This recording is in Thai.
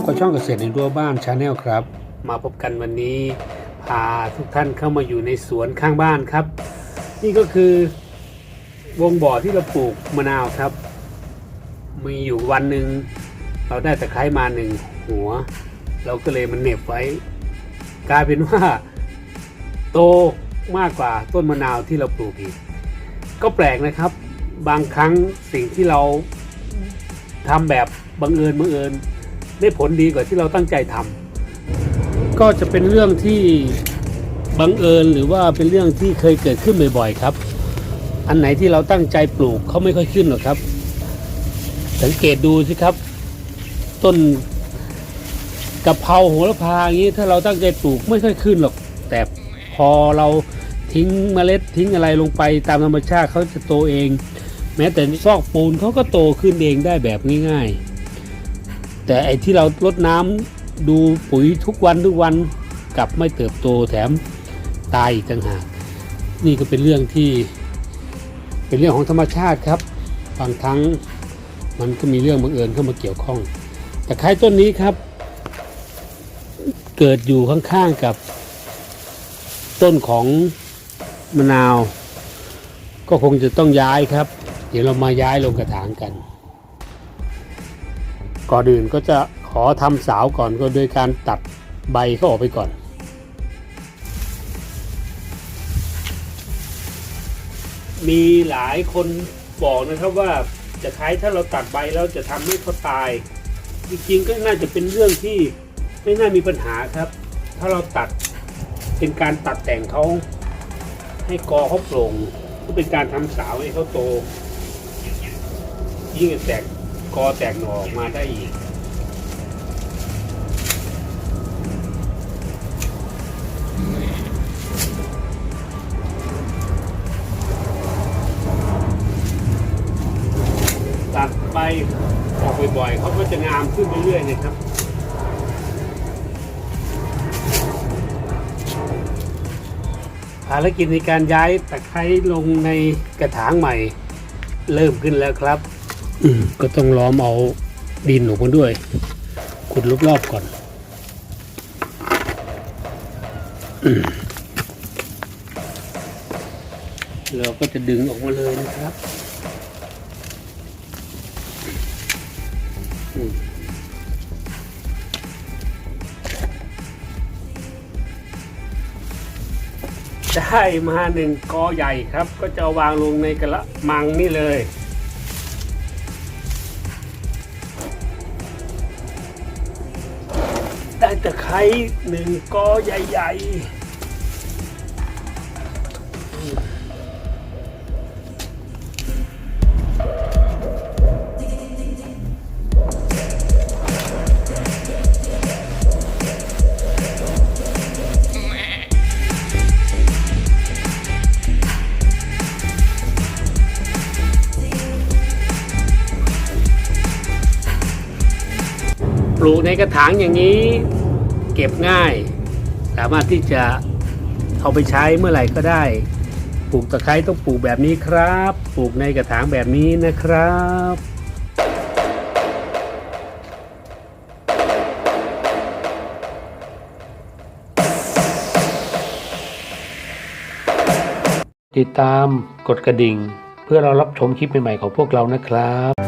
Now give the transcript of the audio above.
บกับช่องเกษตรในรั้วบ้านชาแนลครับ มาพบกันวันนี้พาทุกท่านเข้ามาอยู่ในสวนข้างบ้านครับ นี่ก็คือวงบ่อที่เราปลูกมะนาวครับ มีอยู่วันหนึ่งเราได้ตะไคร้มาหนึ่งหัว เราก็เลยมันเหน็บไว้ กลายเป็นว่า โตมากกว่าต้นมะนาวที่เราปลูกอีก ก็แปลกนะครับ บางครั้งสิ่งที่เราทำแบบบังเอิญบังเอิญ ได้ผลดีกว่าที่เราตั้งใจทำก็จะเป็นเรื่องที่บังเอิญหรือว่าเป็นเรื่องที่เคยเกิดขึ้นบ่อยๆครับ อันไหนที่เราตั้งใจปลูกเขาไม่ค่อยขึ้นหรอกครับ สังเกตดูสิครับ ต้นกะเพราโหระพาอย่างนี้ถ้าเราตั้งใจปลูกไม่ค่อยขึ้นหรอก แต่พอเราทิ้งเมล็ดทิ้งอะไรลงไปตามธรรมชาติเขาจะโตเอง แม้แต่ซอกปูนเขาก็โตขึ้นเองได้แบบง่าย ๆ แต่ไอ้ที่เราลดน้ำดูปุ๋ยทุกวันทุกวันกลับไม่เติบโตแถมตายอีกต่างหากนี่ก็เป็นเรื่องที่เป็นเรื่องของธรรมชาติครับ บางครั้งมันก็มีเรื่องบังเอิญเข้ามาเกี่ยวข้อง แต่ไคร้ต้นนี้ครับ เกิดอยู่ข้างๆกับต้นของมะนาว ก็คงจะต้องย้ายครับ เดี๋ยวเรามาย้ายลงกระถางกัน ก่อนอื่นก็จะขอทำสาวก่อนก็โดยการตัดใบเขาออกไปก่อน มีหลายคนบอกนะครับว่าจะใช้ถ้าเราตัดใบแล้วจะทำให้เขาตาย จริงๆก็น่าจะเป็นเรื่องที่ไม่น่ามีปัญหาครับ ถ้าเราตัดเป็นการตัดแต่งเขาให้กอเขาโปร่งก็เป็นการทำสาวให้เขาโต ยิ่งแตก กอแตกหน่อออกมาได้อีก ตัดใบออกบ่อยๆเขาก็จะงามขึ้นเรื่อยๆนะครับภารกิจในการย้ายตะไคร้ลงในกระถางใหม่ เริ่มขึ้นแล้วครับ ก็ต้องล้อมเอาดินออกมาด้วยขุดรอบๆก่อนเราก็จะดึงออกมาเลยนะครับได้มาหนึ่งกอใหญ่ครับ ก็จะวางลงในกระมังนี่เลย ได้ตะไคร้หนึ่งกอใหญ่ ๆ ลูกในกระถางอย่างนี้ เก็บง่าย สามารถที่จะเอาไปใช้เมื่อไหร่ก็ได้ปลูกตะไคร้ต้องปลูกแบบนี้ครับ ปลูกในกระถางแบบนี้นะครับติดตามกดกระดิ่ง เพื่อเรารับชมคลิปใหม่ๆของพวกเรานะครับ